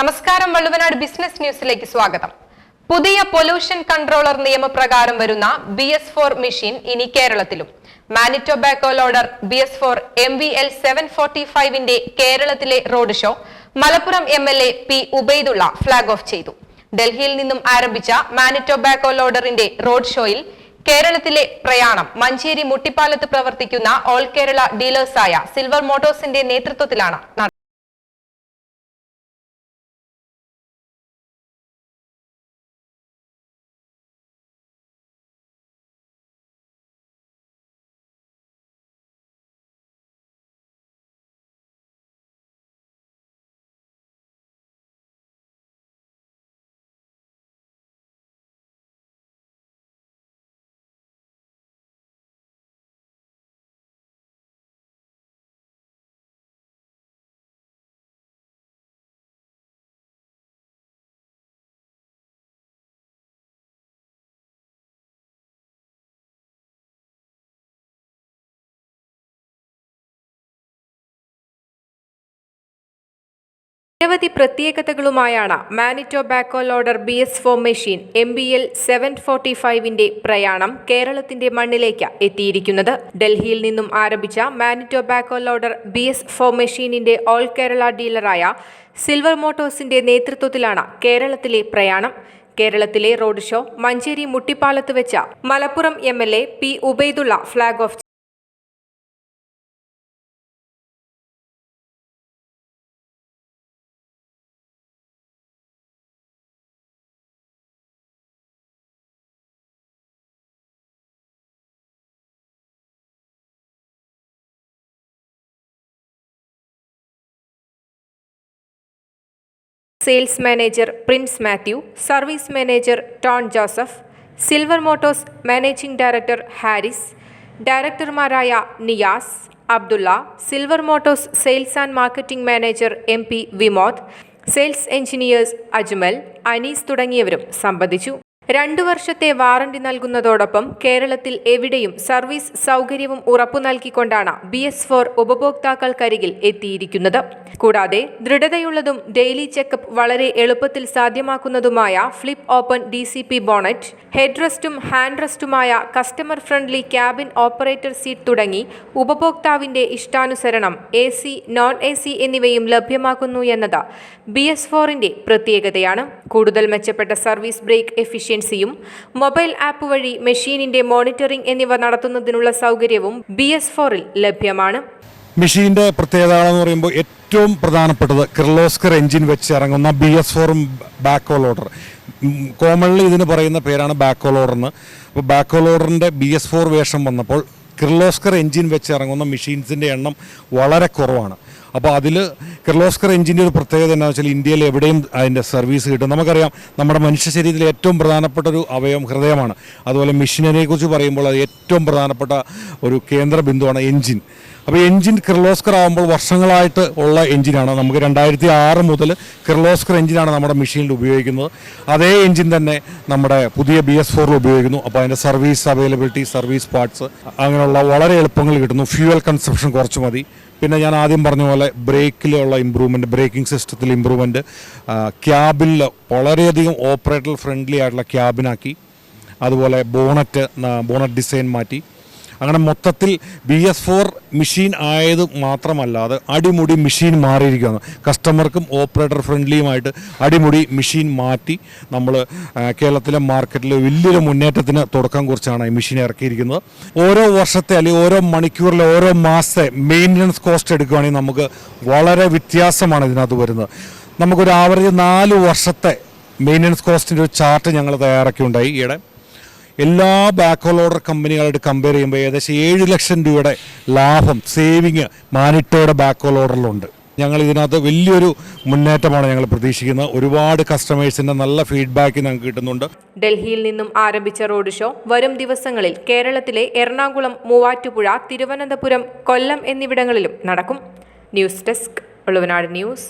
നമസ്കാരം വള്ളുവനാട് ബിസിനസ് ന്യൂസിലേക്ക് സ്വാഗതം. പുതിയ പൊല്യൂഷൻ കൺട്രോളർ നിയമപ്രകാരം വരുന്ന ബി എസ് ഫോർ മെഷീൻ ഇനി കേരളത്തിലും. മാനിറ്റോബാക്കോ loader B S four M V L seven forty ഫൈവിന്റെ കേരളത്തിലെ road show Malappuram M L A P Ubaidulla flag off ചെയ്തു. ഡൽഹിയിൽ നിന്നും ആരംഭിച്ച മാനിറ്റോബാക്കോ ലോഡറിന്റെ റോഡ് ഷോയിൽ കേരളത്തിലെ പ്രയാണം. മഞ്ചേരി മുട്ടിപ്പാലത്ത് പ്രവർത്തിക്കുന്ന ഓൾ കേരള ഡീലേഴ്സായ സിൽവർ മോട്ടോഴ്സിന്റെ നേതൃത്വത്തിലാണ് നടന്നത് നിരവധി പ്രത്യേകതകളുമായാണ് മാനിറ്റോബാക്കോ loader B S four machine M B L seven forty ഫൈവിന്റെ പ്രയാണം കേരളത്തിന്റെ മണ്ണിലേക്ക് എത്തിയിരിക്കുന്നത്. ഡൽഹിയിൽ നിന്നും ആരംഭിച്ച മാനിറ്റോബാക്കോ ലോഡർ ബി എസ് ഫോർ മെഷീനിന്റെ ഓൾ കേരള ഡീലറായ സിൽവർ മോട്ടോഴ്സിന്റെ നേതൃത്വത്തിലാണ് കേരളത്തിലെ പ്രയാണം. കേരളത്തിലെ റോഡ് ഷോ മഞ്ചേരി മുട്ടിപ്പാലത്ത് വെച്ച Malappuram M L A P Ubaidulla flag off sales manager Prince Mathew service manager Tom Joseph Silver Motors managing director Haris ഡയറക്ടർമാരായ Niyas Abdulla silver Motors sales and marketing manager M P Vimod sales engineers Ajmal Anees തുടങ്ങിയവരും സംബന്ധിച്ചു. രണ്ടു വർഷത്തെ warranty നൽകുന്നതോടൊപ്പം കേരളത്തിൽ എവിടെയും service സൗകര്യവും ഉറപ്പു നൽകിക്കൊണ്ടാണ് B S four ഉപഭോക്താക്കൾക്കരികിൽ എത്തിയിരിക്കുന്നത്. കൂടാതെ ദൃഢതയുള്ളതും ഡെയിലി ചെക്കപ്പ് വളരെ എളുപ്പത്തിൽ സാധ്യമാക്കുന്നതുമായ flip open D C P bonnet head റെസ്റ്റും hand റെസ്റ്റുമായ customer friendly cabin operator seat തുടങ്ങി ഉപഭോക്താവിന്റെ ഇഷ്ടാനുസരണം A C non A C എന്നിവയും ലഭ്യമാക്കുന്നു എന്നത് ബി എസ് ഫോറിന്റെ പ്രത്യേകതയാണ്. കൂടുതൽ മെച്ചപ്പെട്ട സർവീസ് ബ്രേക്ക് എഫിഷ്യൻസിയും മൊബൈൽ ആപ്പ് വഴി മെഷീനിന്റെ മോണിറ്ററിംഗ് എന്നിവ നടത്തുന്നതിനുള്ള സൗകര്യവും ബി എസ് ഫോറിൽ ലഭ്യമാണ്. മെഷീന്റെ പ്രത്യേകത എന്ന് പറയുമ്പോൾ ഏറ്റവും പ്രധാനപ്പെട്ടത് കിർലോസ്കർ എഞ്ചിൻ വെച്ച് ഇറങ്ങുന്ന ബി എസ് ഫോറും ബാക്കോ ലോഡർ കോമൺലി ഇതിന് പറയുന്ന പേരാണ് ബാക്ക് ഓർഡർ എന്ന്. അപ്പോൾ ബാക്കോ ലോഡറിന്റെ ബി എസ് ഫോർ വേഷം വന്നപ്പോൾ കിർലോസ്കർ എഞ്ചിൻ വെച്ച് ഇറങ്ങുന്ന മെഷീൻസിന്റെ എണ്ണം വളരെ കുറവാണ്. അപ്പോൾ അതിൽ കിർലോസ്കർ എഞ്ചിന്റെ ഒരു പ്രത്യേകത എന്താണെന്ന് വെച്ചാൽ ഇന്ത്യയിൽ എവിടെയും അതിന്റെ സർവീസ് കിട്ടും. നമുക്കറിയാം നമ്മുടെ മനുഷ്യ ശരീരത്തിലെ ഏറ്റവും പ്രധാനപ്പെട്ട ഒരു അവയവം ഹൃദയമാണ്. അതുപോലെ മെഷീനറിയെക്കുറിച്ച് പറയുമ്പോൾ അത് ഏറ്റവും പ്രധാനപ്പെട്ട ഒരു കേന്ദ്ര ബിന്ദുവാണ് എഞ്ചിൻ അപ്പോൾ എഞ്ചിൻ കിർലോസ്കർ ആകുമ്പോൾ വർഷങ്ങളായിട്ട് ഉള്ള എഞ്ചിനാണ് നമുക്ക് രണ്ടായിരത്തി ആറ് മുതൽ കിർലോസ്കർ എഞ്ചിനാണ് നമ്മുടെ മെഷീനിൽ ഉപയോഗിക്കുന്നത്. അതേ എഞ്ചിൻ തന്നെ നമ്മുടെ പുതിയ ബി എസ് ഫോറിൽ ഉപയോഗിക്കുന്നു. അപ്പോൾ അതിന്റെ സർവീസ് അവൈലബിലിറ്റി സർവീസ് പാർട്സ് അങ്ങനെയുള്ള വളരെ എളുപ്പങ്ങൾ കിട്ടുന്നു. ഫ്യൂവൽ കൺസപ്ഷൻ കുറച്ച് മതി. പിന്നെ ഞാൻ ആദ്യം പറഞ്ഞ പോലെ ബ്രേക്കിലുള്ള ഇമ്പ്രൂവ്മെന്റ് ബ്രേക്കിംഗ് സിസ്റ്റത്തിൽ ഇമ്പ്രൂവ്മെന്റ് ക്യാബിൽ വളരെയധികം ഓപ്പറേറ്റർ ഫ്രണ്ട്ലി ആയിട്ടുള്ള ക്യാബിനാക്കി അതുപോലെ ബോണറ്റ് ബോണറ്റ് ഡിസൈൻ മാറ്റി. അങ്ങനെ മൊത്തത്തിൽ ബി എസ് ഫോർ മെഷീൻ ആയത് മാത്രമല്ലാതെ അടിമുടി മെഷീൻ മാറിയിരിക്കുകയാണ്. കസ്റ്റമർക്കും ഓപ്പറേറ്റർ ഫ്രണ്ട്ലിയുമായിട്ട് അടിമുടി മെഷീൻ മാറ്റി നമ്മൾ കേരളത്തിലെ മാർക്കറ്റിൽ വലിയൊരു മുന്നേറ്റത്തിന് തുടക്കം കുറിച്ചാണ് ഈ മെഷീൻ ഇറക്കിയിരിക്കുന്നത്. ഓരോ വർഷത്തെ അല്ലെങ്കിൽ ഓരോ മണിക്കൂറിലെ ഓരോ മാസത്തെ മെയിന്റനൻസ് കോസ്റ്റ് എടുക്കുകയാണെങ്കിൽ നമുക്ക് വളരെ വ്യത്യാസമാണ് ഇതിനകത്ത് വരുന്നത്. നമുക്കൊരു ആവറേജ് നാല് വർഷത്തെ മെയിന്റനൻസ് കോസ്റ്റിന്റെ ഒരു ചാർട്ട് ഞങ്ങൾ തയ്യാറാക്കിയുണ്ടായി ഈയിടെ. എല്ലാ ബാക്ക് ഓർഡർ കമ്പനികളായിട്ട് കമ്പയർ ചെയ്യുമ്പോൾ ഏകദേശം ഏഴ് ലക്ഷം രൂപയുടെ ലാഭം സേവിങ് മാനിറ്റോയുടെ ബാക്ക് ഓർഡറിലുണ്ട് ഞങ്ങൾ ഇതിനകത്ത് വലിയൊരു മുന്നേറ്റമാണ് ഞങ്ങൾ പ്രതീക്ഷിക്കുന്നത്. ഒരുപാട് കസ്റ്റമേഴ്സിന്റെ നല്ല ഫീഡ്ബാക്ക് ഞങ്ങൾക്ക് കിട്ടുന്നുണ്ട്. ഡൽഹിയിൽ നിന്നും ആരംഭിച്ച റോഡ് ഷോ വരും ദിവസങ്ങളിൽ കേരളത്തിലെ എറണാകുളം മൂവാറ്റുപുഴ തിരുവനന്തപുരം കൊല്ലം എന്നിവിടങ്ങളിലും നടക്കും. ന്യൂസ് ഡെസ്ക് ഉളുവനാട് ന്യൂസ്.